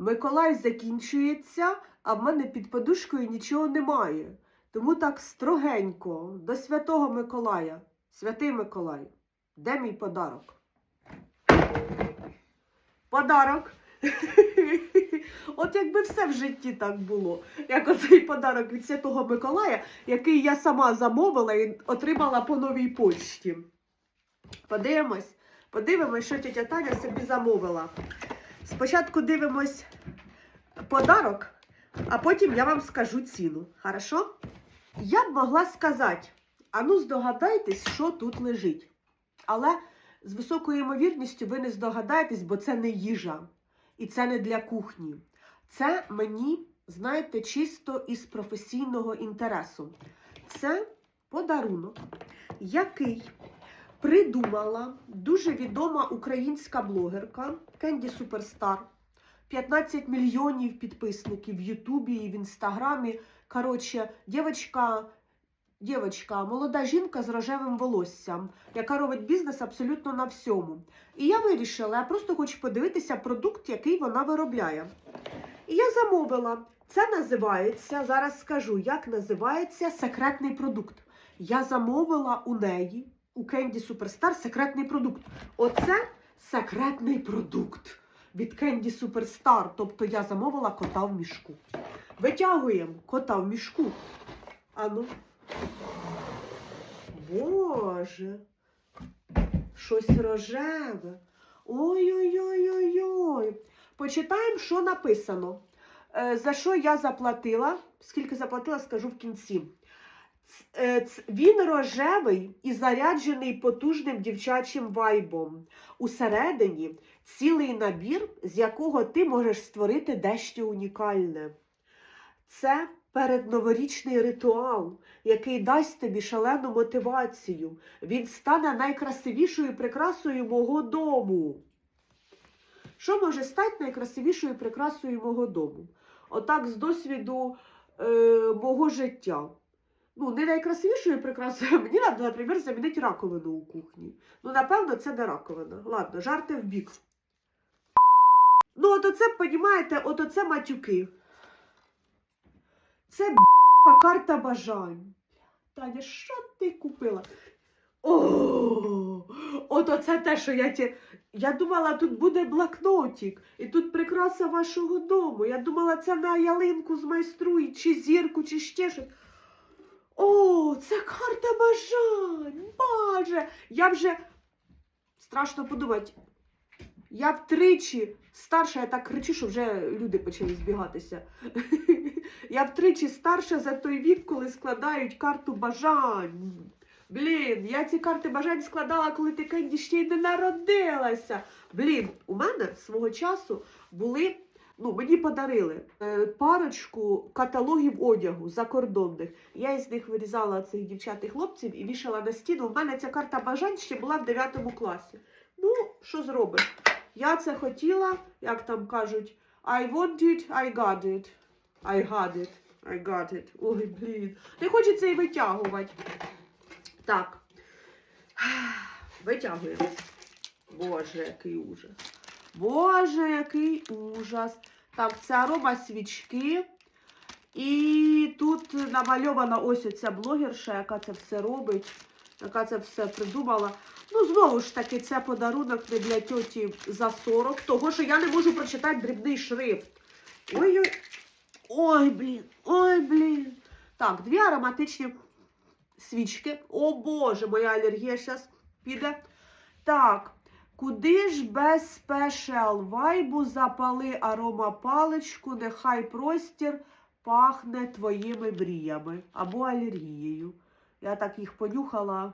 Миколай закінчується, а в мене під подушкою нічого немає. Тому так строгенько, до святого Миколая. Святий Миколай, де мій подарок? Подарок. От якби все в житті так було, як оцей подарок від Святого Миколая, який я сама замовила і отримала по новій почті. Подивимось, подивимось, що тетя Таня собі замовила. Спочатку дивимось подарок, а потім я вам скажу ціну. Хорошо? Я б могла сказати, а ну здогадайтесь, що тут лежить. Але з високою ймовірністю ви не здогадаєтесь, бо це не їжа. І це не для кухні. Це мені, знаєте, чисто із професійного інтересу. Це подарунок, який придумала дуже відома українська блогерка Кенді Суперстар. 15 мільйонів підписників в Ютубі і в Інстаграмі. Коротше, дівчинка, дівчинка, молода жінка з рожевим волоссям, яка робить бізнес абсолютно на всьому. І я вирішила, я просто хочу подивитися продукт, який вона виробляє. І я замовила. Це називається, зараз скажу, як називається секретний продукт. Я замовила у неї, у Кенді Суперстар, секретний продукт. Оце секретний продукт від Кенді Суперстар. Тобто я замовила кота в мішку. Витягуємо кота в мішку. Ану. Боже, щось рожеве. Ой-ой-ой-ой-ой. Почитаємо, що написано. Е, за що я заплатила? Скільки заплатила, скажу в кінці. Е, Він рожевий і заряджений потужним дівчачим вайбом. Усередині цілий набір, з якого ти можеш створити дещо унікальне. Це передноворічний ритуал, який дасть тобі шалену мотивацію. Він стане найкрасивішою прикрасою мого дому. Що може стати найкрасивішою прикрасою мого дому? Отак, з досвіду е, мого життя. Ну, не найкрасивішою прикрасою, мені треба, наприклад, замінити раковину у кухні. Ну, напевно, це не раковина. Ладно, жарти в бік. Ну, от оце, понімаєте, от оце матюки. Це б***ка карта бажань. Таня, що ти купила? О, от оце те, що я ті... Я думала, тут буде блокнотик, і тут прикраса вашого дому. Я думала, це на ялинку змайструють, чи зірку, чи ще щось. О, це карта бажань. Боже, я вже страшно подумати. Я б тричі старша, я так кричу, що вже люди почали збігатися. Я втричі старша за той вік, коли складають карту бажань. Блін, я ці карти бажань складала, коли ти Кенді ще й не народилася. Блін, у мене свого часу були, ну, мені подарили е, парочку каталогів одягу закордонних. Я із них вирізала цих дівчат і хлопців і вішала на стіну. У мене ця карта бажань ще була в 9 класі. Ну, що зробиш? Я це хотіла, як там кажуть, I want it, I got it. I got it. I got it. Ой, блін. Не хочеться і витягувати. Так. Витягуємо. Боже, який ужас. Боже, який ужас. Так, це арома свічки. І тут намальована ось оця блогерша, яка це все робить, яка це все придумала. Ну, знову ж таки, це подарунок не для тьоті за 40, того що я не можу прочитати дрібний шрифт. Ой-ой. Ой, блін, ой, блін. Так, дві ароматичні свічки. О Боже, моя алергія зараз піде. Так, куди ж без спешл вайбу запали аромапаличку, нехай простір пахне твоїми мріями або алергією. Я так їх понюхала.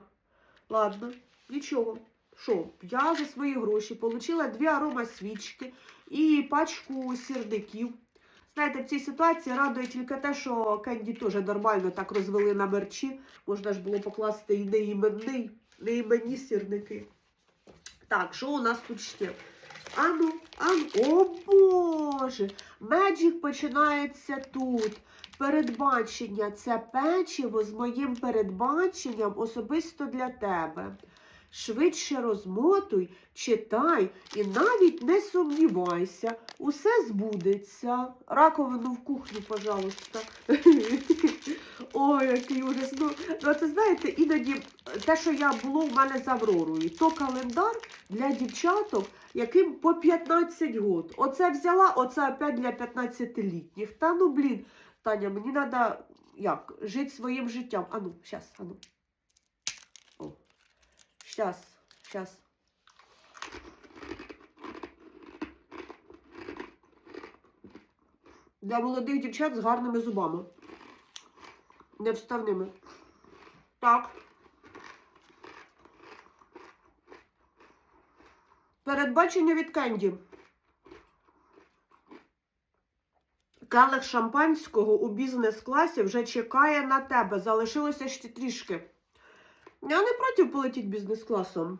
Ладно, нічого. Що, я за свої гроші отримала дві аромасвічки і пачку сірників. Знаєте, в цій ситуації радує тільки те, що Кенді теж нормально так розвели на мерчі. Можна ж було покласти і неіменний, неіменні сірники. Так, що у нас тут ще? Ану, ану, о Боже! Меджик починається тут. Передбачення це печиво з моїм передбаченням особисто для тебе. Швидше розмотуй, читай і навіть не сумнівайся, усе збудеться. Раковину в кухню, пожалуйста. Ой, який ужас. Ну, ну, це знаєте, іноді те, що я було в мене з Авророю, то календар для дівчаток, яким по 15 год. Оце взяла, оце опять для 15-літніх. Та ну блін, Таня, мені треба як, жити своїм життям. Ану, щас, ану. О. Щас, щас. Для молодих дівчат з гарними зубами. Невставними. Так. Передбачення від Кенді. Келих шампанського у бізнес-класі вже чекає на тебе. Залишилося ще трішки. Я не проти полетіти бізнес-класом.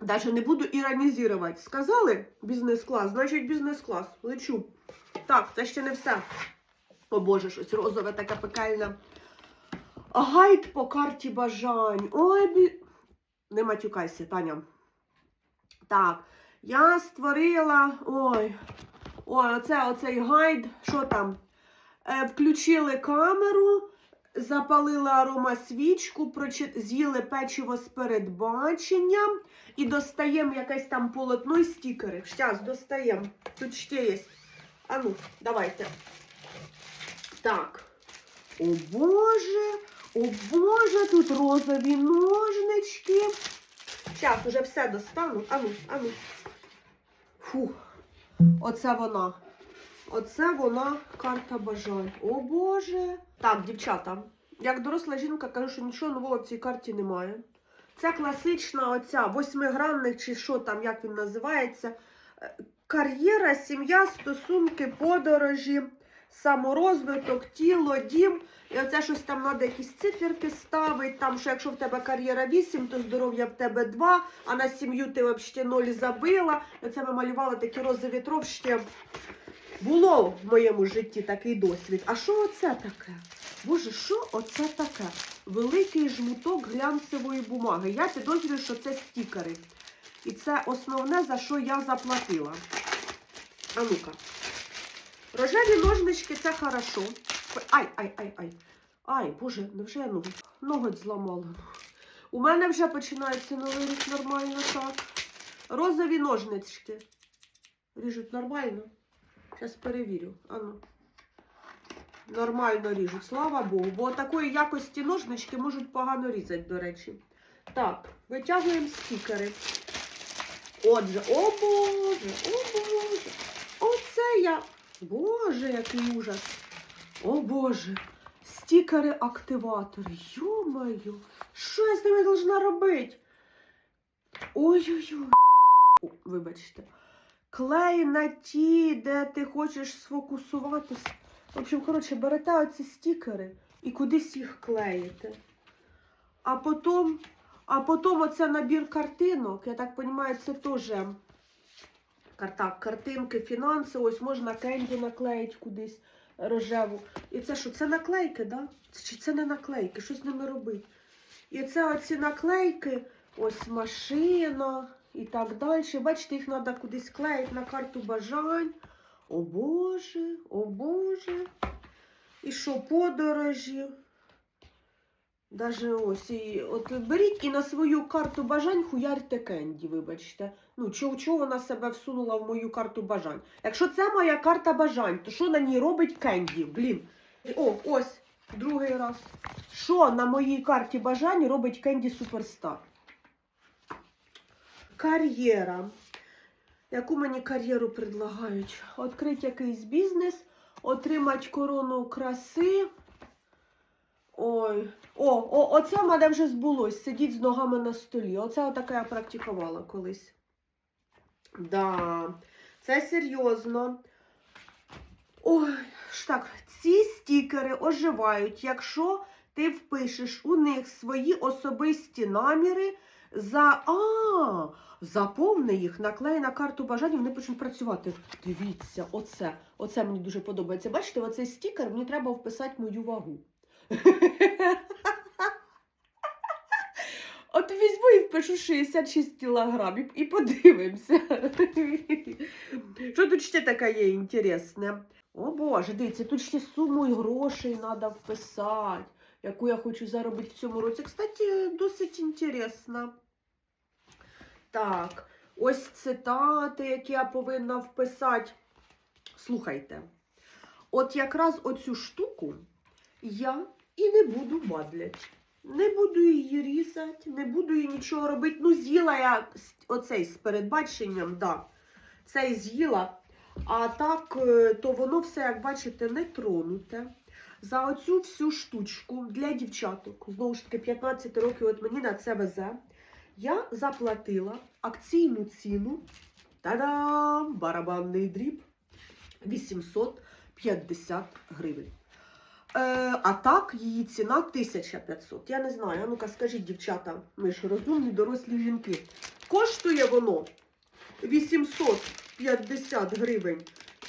Даже не буду іронізувати. Сказали бізнес-клас, значить бізнес-клас. Лечу. Так, це ще не все. О Боже, щось розове таке пекельне. Гайд по карті бажань. Ой, бі... не матюкайся, Таня. Так, я створила. Ой. Ой, оце оцей гайд. Що там? Е, включили камеру, запалили аромасвічку, прочи... з'їли печиво з передбаченням і достаємо якесь там полотно і стікери. Щас, достаємо. Тут ще є. А ну, давайте. Так. О Боже, о Боже, тут розові ножнички. Зараз уже все достану. Ану, ану. Фух. Оце вона. Оце вона карта бажань. О Боже. Так, дівчата. Як доросла жінка, кажу, що нічого нового в цій карті немає. Це класична оця восьмигранних, чи що там, як він називається. е, Кар'єра, сім'я, стосунки, подорожі, саморозвиток, тіло, дім. І оце щось там треба якісь циферки ставити. Там, що якщо в тебе кар'єра 8, то здоров'я в тебе 2, а на сім'ю ти взагалі 0 забила. І Оце ми малювали такі розові тров ще. Було в моєму житті такий досвід. А що оце таке? Боже, що оце таке? Великий жмуток глянцевої бумаги. Я підозрюю, що це стікери. І це основне, за що я заплатила. А ну-ка. Рожеві ножнички це хорошо. Ай, ай, ай, ай. Ай, боже, невже я ногу? Ноготь зламала. У мене вже починається новий рік нормально так. Розові ножнички. Ріжуть нормально. Зараз перевірю. Ану. Нормально ріжуть, слава Богу. Бо такої якості ножнички можуть погано різати, до речі. Так, витягуємо стікери. Отже, о Боже, о Боже. Оце я. Боже, який ужас. О Боже. Стікери-активатори. Йо-моє, що я з ними должна робити? Ой-ой-ой. Вибачте. Клей на ті, де ти хочеш сфокусуватись. В общем, коротше, берете оці стікери і кудись їх клеїте. А потім, а потім оце набір картинок, я так розумію, це теж карта, картинки, фінанси. Ось можна кенді наклеїти кудись рожеву. І це що? Це наклейки, да? Чи це не наклейки? Що з ними робити? І це оці наклейки, ось машина і так далі. Бачите, їх треба кудись клеїти на карту бажань. О Боже, о Боже. І що, подорожі? Даже ось і от беріть і на свою карту бажань хуярте кенді, вибачте. Ну, чого, чого вона себе всунула в мою карту бажань? Якщо це моя карта бажань, то що на ній робить кенді? Блін. О, ось, другий раз. Що на моїй карті бажань робить кенді суперстар? Кар'єра. Яку мені кар'єру предлагають? Открити якийсь бізнес, отримати корону краси. Ой. О, о, оце в мене вже збулось. Сидіть з ногами на столі. Оце отаке я практикувала колись. Да, це серйозно. Ой, так, ці стікери оживають, якщо ти впишеш у них свої особисті наміри за. А, заповни їх, наклей на карту бажання, вони почнуть працювати. Дивіться, оце. Оце мені дуже подобається. Бачите, оцей стікер мені треба вписати мою вагу. От візьму і впишу 66 кілограмів і подивимося. Що тут ще таке є інтересне? О Боже, дивіться, тут ще суму і грошей треба вписати, яку я хочу заробити в цьому році. Кстати, досить інтересно. Так, ось цитати, які я повинна вписати. Слухайте, от якраз оцю штуку я і не буду бадлять. Не буду її різати, не буду її нічого робити. Ну, з'їла я оцей з передбаченням, да. Цей з'їла. А так, е, то воно все, як бачите, не тронуте. За оцю всю штучку для дівчаток, знову ж таки, 15 років от мені на це везе. Я заплатила акційну ціну. Та-дам! Барабанний дріб 850 гривень. Е, а так, її ціна 1500. Я не знаю. А ну-ка, скажіть, дівчата, ми ж розумні дорослі жінки. Коштує воно 850 гривень.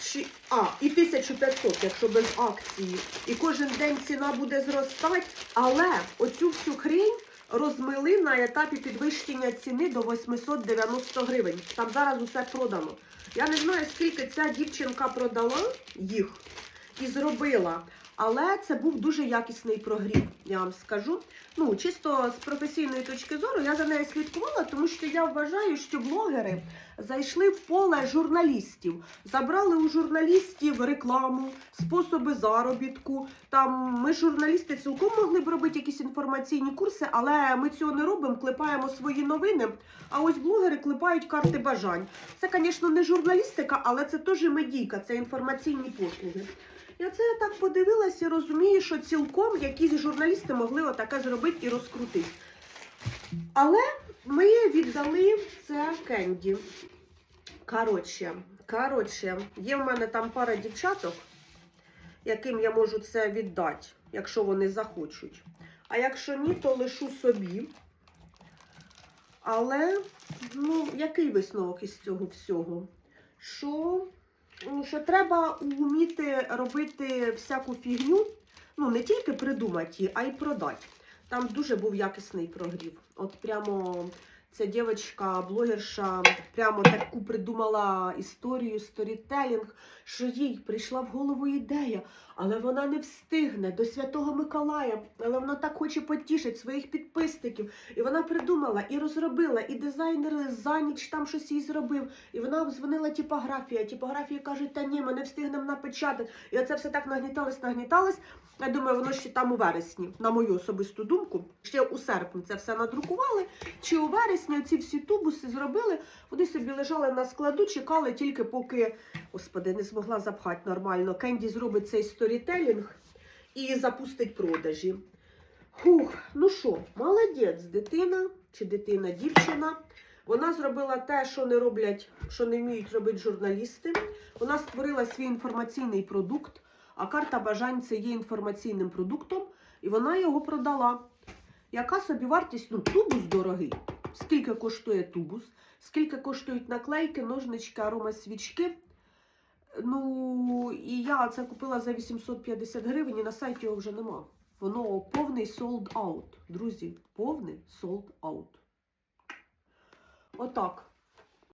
Чи, а, і 1500, якщо без акції. І кожен день ціна буде зростати. Але оцю всю хрінь розмили на етапі підвищення ціни до 890 гривень. Там зараз усе продано. Я не знаю, скільки ця дівчинка продала їх і зробила. Але це був дуже якісний прогрів, я вам скажу. Ну, чисто з професійної точки зору, я за нею слідкувала, тому що я вважаю, що блогери зайшли в поле журналістів, забрали у журналістів рекламу, способи заробітку. Там ми, журналісти, цілком могли б робити якісь інформаційні курси, але ми цього не робимо, клепаємо свої новини. А ось блогери клепають карти бажань. Це, звісно, не журналістика, але це теж медійка, це інформаційні послуги. Я так подивилася і розумію, що цілком якісь журналісти могли отаке зробити і розкрутити. Але ми віддали це Кенді. Коротше, коротше, є в мене там пара дівчаток, яким я можу це віддати, якщо вони захочуть. А якщо ні, то лишу собі. Але, ну, який висновок із цього всього? Що що треба вміти робити всяку фігню, ну не тільки придумати а й продати. Там дуже був якісний прогрів. От прямо ця дівчинка, блогерша, прямо таку придумала історію, сторітелінг, що їй прийшла в голову ідея, але вона не встигне до Святого Миколая, але вона так хоче потішити своїх підписників. І вона придумала і розробила, і дизайнер за ніч там щось їй зробив. І вона обдзвонила типографія. Типографія каже, та ні, ми не встигнемо напечатати. І оце все так нагніталось, нагніталось. Я думаю, воно ще там у вересні, на мою особисту думку. Ще у серпні це все надрукували. Чи у вересні ці всі тубуси зробили, вони собі лежали на складу, чекали тільки поки, господи, не змогла запхати нормально. Кенді зробить цей сторітелінг і запустить продажі. Фух, ну що, молодець, дитина чи дитина, дівчина. Вона зробила те, що не роблять, що не вміють робити журналісти. Вона створила свій інформаційний продукт, а карта бажань це є інформаційним продуктом, і вона його продала. Яка собі вартість? Ну, тубус дорогий. Скільки коштує тубус? Скільки коштують наклейки, ножнички, аромасвічки? Ну, і я це купила за 850 гривень, і на сайті його вже нема. Воно повний sold out. Друзі, повний sold out. Отак.